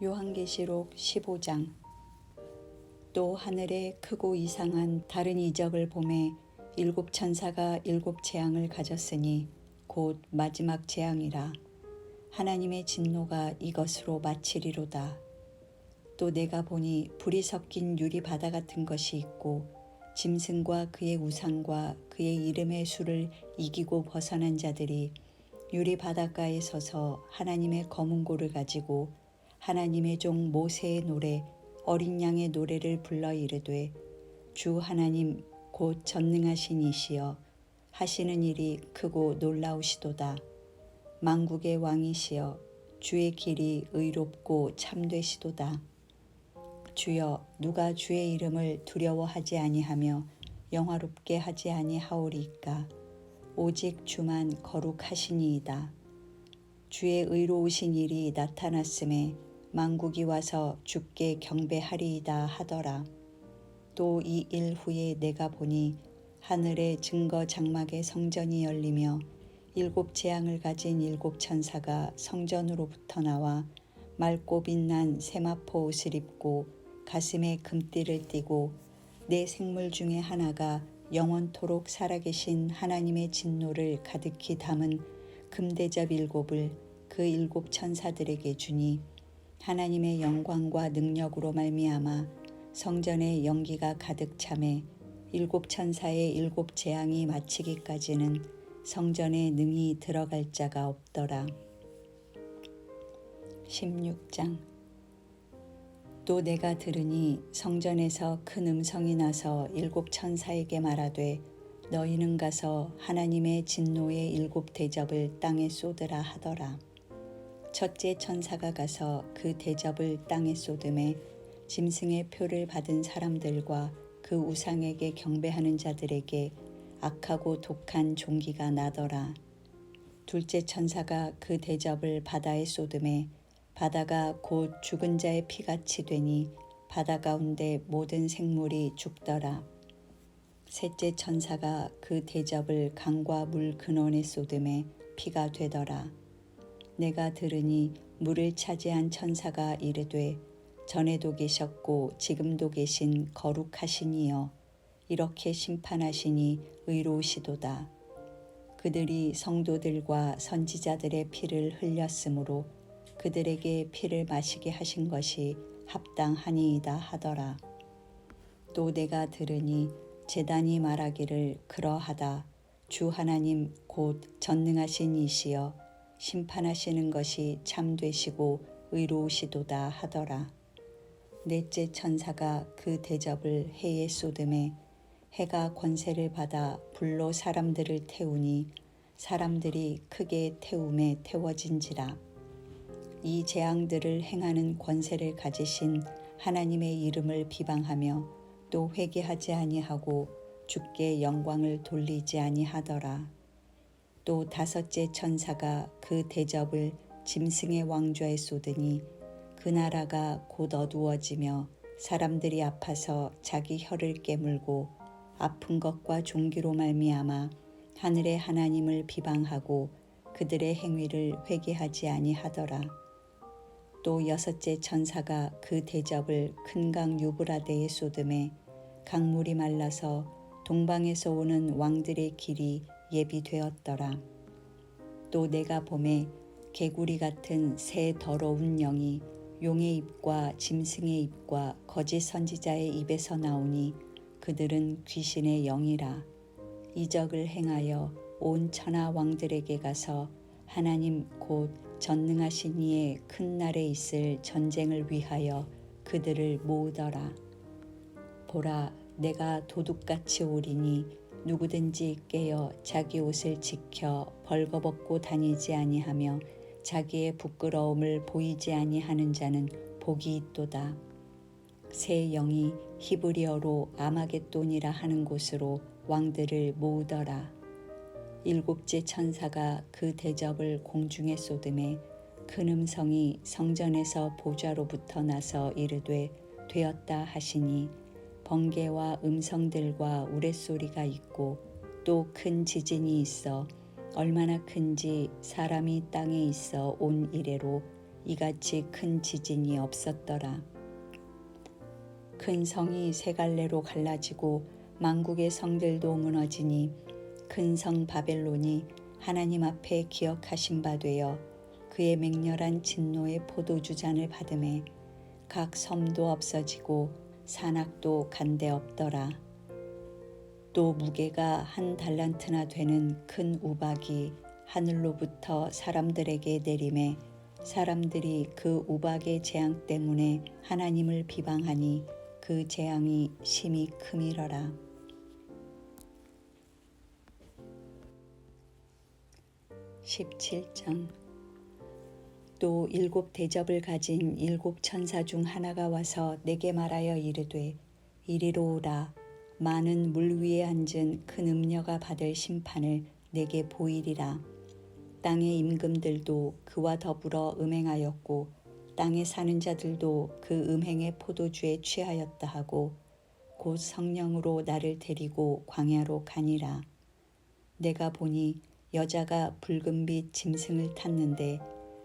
요한계시록 15장. 또 하늘에 크고 이상한 다른 이적을 보매 일곱 천사가 일곱 재앙을 가졌으니 곧 마지막 재앙이라. 하나님의 진노가 이것으로 마치리로다. 또 내가 보니 불이 섞인 유리 바다 같은 것이 있고 짐승과 그의 우상과 그의 이름의 수를 이기고 벗어난 자들이 유리 바닷가에 서서 하나님의 검은 고를 가지고 하나님의 종 모세의 노래 어린 양의 노래를 불러 이르되 주 하나님 곧 전능하신 이시여 하시는 일이 크고 놀라우시도다. 만국의 왕이시여 주의 길이 의롭고 참되시도다. 주여 누가 주의 이름을 두려워하지 아니하며 영화롭게 하지 아니하오리이까? 오직 주만 거룩하시니이다. 주의 의로우신 일이 나타났음에 만국이 와서 주께 경배하리이다 하더라. 또 이 일 후에 내가 보니 하늘의 증거 장막의 성전이 열리며 일곱 재앙을 가진 일곱 천사가 성전으로부터 나와 맑고 빛난 세마포 옷을 입고 가슴에 금띠를 띠고 내 생물 중에 하나가 영원토록 살아계신 하나님의 진노를 가득히 담은 금대접 일곱을 그 일곱 천사들에게 주니 하나님의 영광과 능력으로 말미암아 성전에 연기가 가득 참에 일곱 천사의 일곱 재앙이 마치기까지는 성전에 능히 들어갈 자가 없더라. 16장 또 내가 들으니 성전에서 큰 음성이 나서 일곱 천사에게 말하되 너희는 가서 하나님의 진노의 일곱 대접을 땅에 쏟으라 하더라. 첫째 천사가 가서 그 대접을 땅에 쏟음에 짐승의 표를 받은 사람들과 그 우상에게 경배하는 자들에게 악하고 독한 종기가 나더라. 둘째 천사가 그 대접을 바다에 쏟음에 바다가 곧 죽은 자의 피같이 되니 바다 가운데 모든 생물이 죽더라. 셋째 천사가 그 대접을 강과 물 근원에 쏟음에 피가 되더라. 내가 들으니 물을 차지한 천사가 이르되 전에도 계셨고 지금도 계신 거룩하시니여 이렇게 심판하시니 의로우시도다. 그들이 성도들과 선지자들의 피를 흘렸으므로 그들에게 피를 마시게 하신 것이 합당하니이다 하더라. 또 내가 들으니 재단이 말하기를 그러하다. 주 하나님 곧 전능하신 이시여 심판하시는 것이 참되시고 의로우시도다 하더라. 넷째 천사가 그 대접을 해에 쏟음에 해가 권세를 받아 불로 사람들을 태우니 사람들이 크게 태움에 태워진지라. 이 재앙들을 행하는 권세를 가지신 하나님의 이름을 비방하며 또 회개하지 아니하고 주께 영광을 돌리지 아니하더라. 또 다섯째 천사가 그 대접을 짐승의 왕좌에 쏟으니 그 나라가 곧 어두워지며 사람들이 아파서 자기 혀를 깨물고 아픈 것과 종기로 말미암아 하늘의 하나님을 비방하고 그들의 행위를 회개하지 아니하더라. 또 여섯째 천사가 그 대접을 큰 강 유브라데에 쏟음에 강물이 말라서 동방에서 오는 왕들의 길이 예비되었더라. 또 내가 봄에 개구리 같은 새 더러운 영이 용의 입과 짐승의 입과 거짓 선지자의 입에서 나오니 그들은 귀신의 영이라 이적을 행하여 온 천하 왕들에게 가서 하나님 곧 전능하신 이의 큰 날에 있을 전쟁을 위하여 그들을 모으더라. 보라, 내가 도둑같이 오리니 누구든지 깨어 자기 옷을 지켜 벌거벗고 다니지 아니하며 자기의 부끄러움을 보이지 아니하는 자는 복이 있도다. 새 영이 히브리어로 아마겟돈이라 하는 곳으로 왕들을 모으더라. 일곱째 천사가 그 대접을 공중에 쏟음에 큰 음성이 성전에서 보좌로부터 나서 이르되 되었다 하시니 번개와 음성들과 우레소리가 있고 또 큰 지진이 있어 얼마나 큰지 사람이 땅에 있어 온 이래로 이같이 큰 지진이 없었더라. 큰 성이 세 갈래로 갈라지고 만국의 성들도 무너지니 큰 성 바벨론이 하나님 앞에 기억하신 바 되어 그의 맹렬한 진노의 포도주 잔을 받음에 각 섬도 없어지고 산악도 간데 없더라. 또 무게가 한 달란트나 되는 큰 우박이 하늘로부터 사람들에게 내림에 사람들이 그 우박의 재앙 때문에 하나님을 비방하니 그 재앙이 심히 크미러라. 17장 또 일곱 대접을 가진 일곱 천사 중 하나가 와서 내게 말하여 이르되 이리로 오라. 많은 물 위에 앉은 큰 음녀가 받을 심판을 내게 보이리라. 땅의 임금들도 그와 더불어 음행하였고 땅에 사는 자들도 그 음행의 포도주에 취하였다 하고 곧 성령으로 나를 데리고 광야로 가니라. 내가 보니 여자가 붉은빛 짐승을 탔는데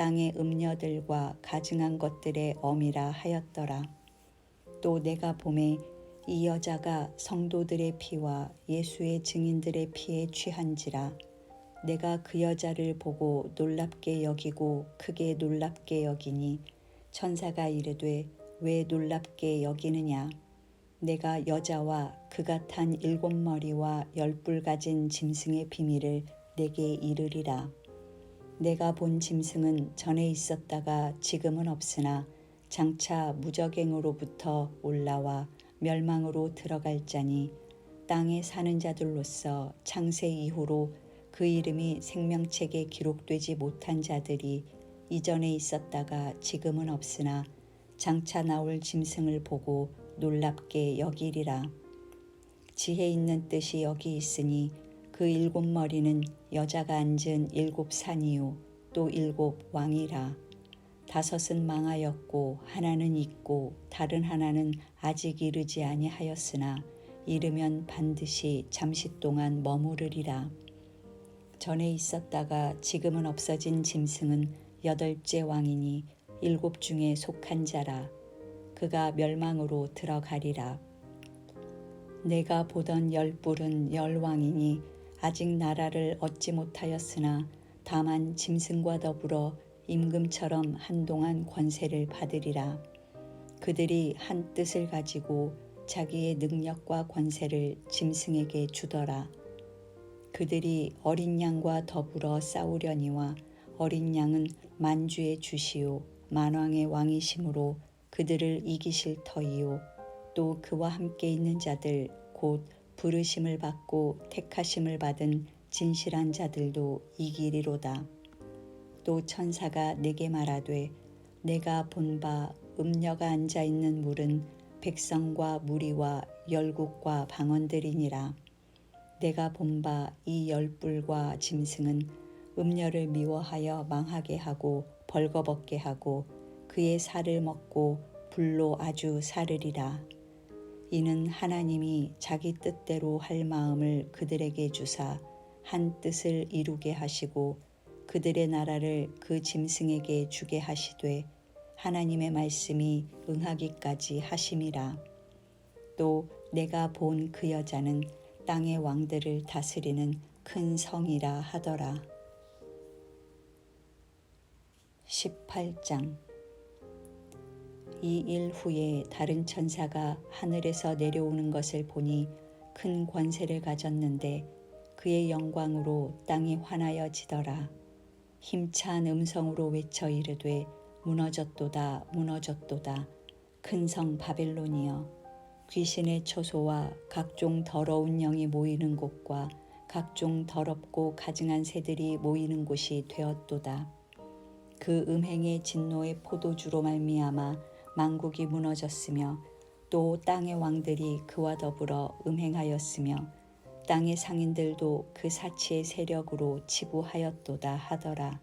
땅의 음녀들과 가증한 것들의 어미라 하였더라. 또 내가 봄에 이 여자가 성도들의 피와 예수의 증인들의 피에 취한지라. 내가 그 여자를 보고 놀랍게 여기고 크게 놀랍게 여기니 천사가 이르되 왜 놀랍게 여기느냐? 내가 여자와 그가 탄 일곱 머리와 열뿔 가진 짐승의 비밀을 내게 이르리라 내가 본 짐승은 전에 있었다가 지금은 없으나 장차 무적행으로부터 올라와 멸망으로 들어갈 자니 땅에 사는 자들로서 창세 이후로 그 이름이 생명책에 기록되지 못한 자들이 이전에 있었다가 지금은 없으나 장차 나올 짐승을 보고 놀랍게 여기리라. 지혜 있는 뜻이 여기 있으니 그 일곱 머리는 여자가 앉은 일곱 산이요 또 일곱 왕이라. 다섯은 망하였고 하나는 있고 다른 하나는 아직 이르지 아니하였으나 이르면 반드시 잠시 동안 머무르리라. 전에 있었다가 지금은 없어진 짐승은 여덟째 왕이니 일곱 중에 속한 자라. 그가 멸망으로 들어가리라. 내가 보던 열 뿔은 열 왕이니 아직 나라를 얻지 못하였으나 다만 짐승과 더불어 임금처럼 한동안 권세를 받으리라. 그들이 한 뜻을 가지고 자기의 능력과 권세를 짐승에게 주더라. 그들이 어린 양과 더불어 싸우려니와 어린 양은 만주의 주시오 만왕의 왕이심으로 그들을 이기실 터이요 또 그와 함께 있는 자들 곧 부르심을 받고 택하심을 받은 진실한 자들도 이기리로다. 또 천사가 내게 말하되 내가 본 바 음녀가 앉아 있는 물은 백성과 무리와 열국과 방언들이니라. 내가 본 바 이 열불과 짐승은 음녀를 미워하여 망하게 하고 벌거벗게 하고 그의 살을 먹고 불로 아주 사르리라. 이는 하나님이 자기 뜻대로 할 마음을 그들에게 주사 한 뜻을 이루게 하시고 그들의 나라를 그 짐승에게 주게 하시되 하나님의 말씀이 응하기까지 하심이라. 또 내가 본 그 여자는 땅의 왕들을 다스리는 큰 성이라 하더라. 18장 이 일 후에 다른 천사가 하늘에서 내려오는 것을 보니 큰 권세를 가졌는데 그의 영광으로 땅이 환하여지더라. 힘찬 음성으로 외쳐 이르되 무너졌도다 무너졌도다 큰 성 바벨론이여 귀신의 초소와 각종 더러운 영이 모이는 곳과 각종 더럽고 가증한 새들이 모이는 곳이 되었도다. 그 음행의 진노의 포도주로 말미암아 만국이 무너졌으며 또 땅의 왕들이 그와 더불어 음행하였으며 땅의 상인들도 그 사치의 세력으로 치부하였도다 하더라.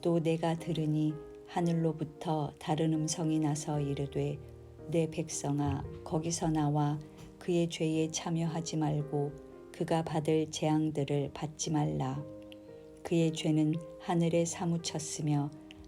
또 내가 들으니 하늘로부터 다른 음성이 나서 이르되 내 백성아 거기서 나와 그의 죄에 참여하지 말고 그가 받을 재앙들을 받지 말라. 그의 죄는 하늘에 사무쳤으며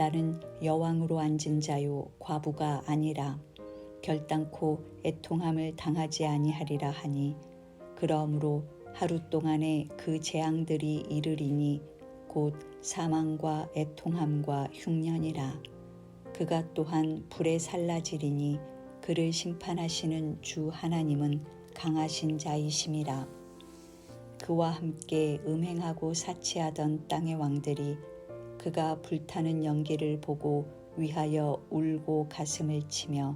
나는 여왕으로 앉은 자요 과부가 아니라 결단코 애통함을 당하지 아니하리라 하니 그러므로 하루 동안에 그 재앙들이 이르리니 곧 사망과 애통함과 흉년이라. 그가 또한 불에 살라지리니 그를 심판하시는 주 하나님은 강하신 자이심이라. 그와 함께 음행하고 사치하던 땅의 왕들이 그가 불타는 연기를 보고 위하여 울고 가슴을 치며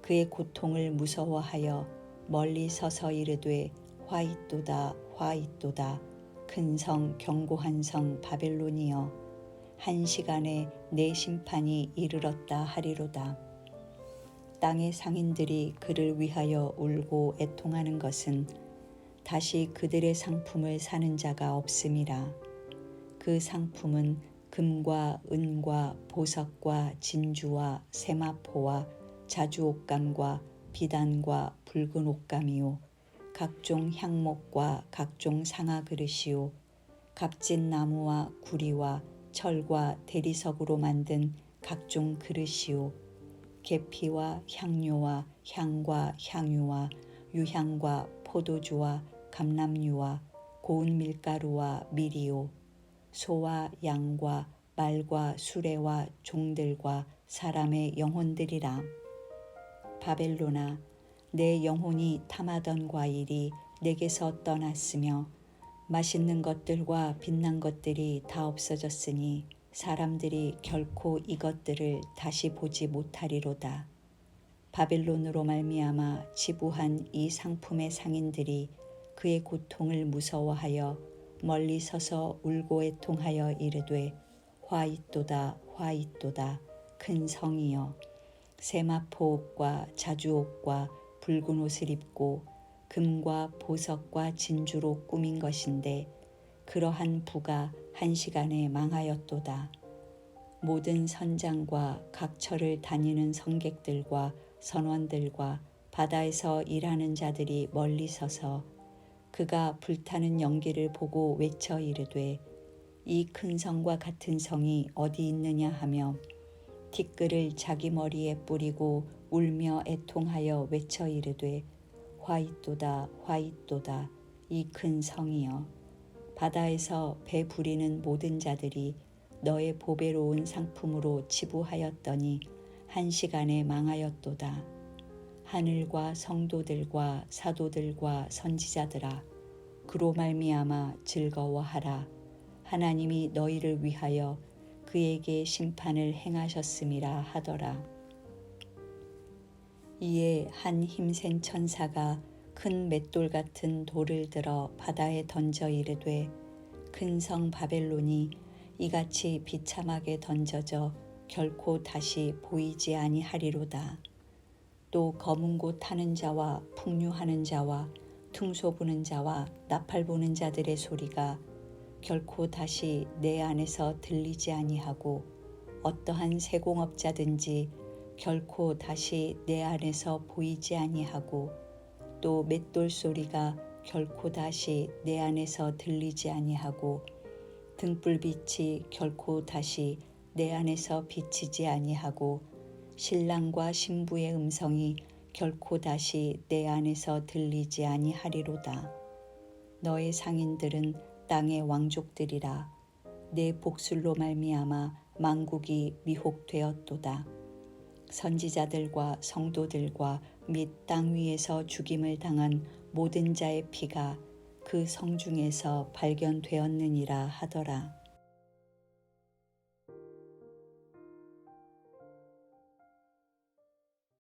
그의 고통을 무서워하여 멀리 서서 이르되 화이또다 화이또다. 큰성 견고한 성 바벨론이여 한 시간에 내 심판이 이르렀다 하리로다. 땅의 상인들이 그를 위하여 울고 애통하는 것은 다시 그들의 상품을 사는 자가 없음이라. 그 상품은 금과 은과 보석과 진주와 세마포와 자주 옷감과 비단과 붉은 옷감이요. 각종 향목과 각종 상아 그릇이요. 값진 나무와 구리와 철과 대리석으로 만든 각종 그릇이요. 계피와 향료와 향과 향유와 유향과 포도주와 감람유와 고운 밀가루와 밀이요 소와 양과 말과 수레와 종들과 사람의 영혼들이라 바벨로나 내 영혼이 탐하던 과일이 내게서 떠났으며 맛있는 것들과 빛난 것들이 다 없어졌으니 사람들이 결코 이것들을 다시 보지 못하리로다. 바벨론으로 말미암아 지부한 이 상품의 상인들이 그의 고통을 무서워하여 멀리 서서 울고 애통하여 이르되 화이또다 화이또다 큰 성이여 세마포 옷과 자주 옷과 붉은 옷을 입고 금과 보석과 진주로 꾸민 것인데 그러한 부가 한 시간에 망하였도다. 모든 선장과 각처를 다니는 성객들과 선원들과 바다에서 일하는 자들이 멀리 서서 그가 불타는 연기를 보고 외쳐 이르되 이 큰 성과 같은 성이 어디 있느냐 하며 티끌을 자기 머리에 뿌리고 울며 애통하여 외쳐 이르되 화이또다 화이또다 이 큰 성이여 바다에서 배 부리는 모든 자들이 너의 보배로운 상품으로 치부하였더니 한 시간에 망하였도다. 하늘과 성도들과 사도들과 선지자들아 그로 말미암아 즐거워하라 하나님이 너희를 위하여 그에게 심판을 행하셨음이라 하더라 이에 한 힘센 천사가 큰 맷돌 같은 돌을 들어 바다에 던져 이르되 큰 성 바벨론이 이같이 비참하게 던져져 결코 다시 보이지 아니하리로다. 또 검은 곳 타는 자와 풍류하는 자와 퉁소 부는 자와 나팔 부는 자들의 소리가 결코 다시 내 안에서 들리지 아니하고 어떠한 세공업자든지 결코 다시 내 안에서 보이지 아니하고 또 맷돌 소리가 결코 다시 내 안에서 들리지 아니하고 등불빛이 결코 다시 내 안에서 비치지 아니하고 신랑과 신부의 음성이 결코 다시 내 안에서 들리지 아니하리로다. 너의 상인들은 땅의 왕족들이라 내 복술로 말미암아 만국이 미혹되었도다. 선지자들과 성도들과 및 땅 위에서 죽임을 당한 모든 자의 피가 그 성중에서 발견되었느니라 하더라.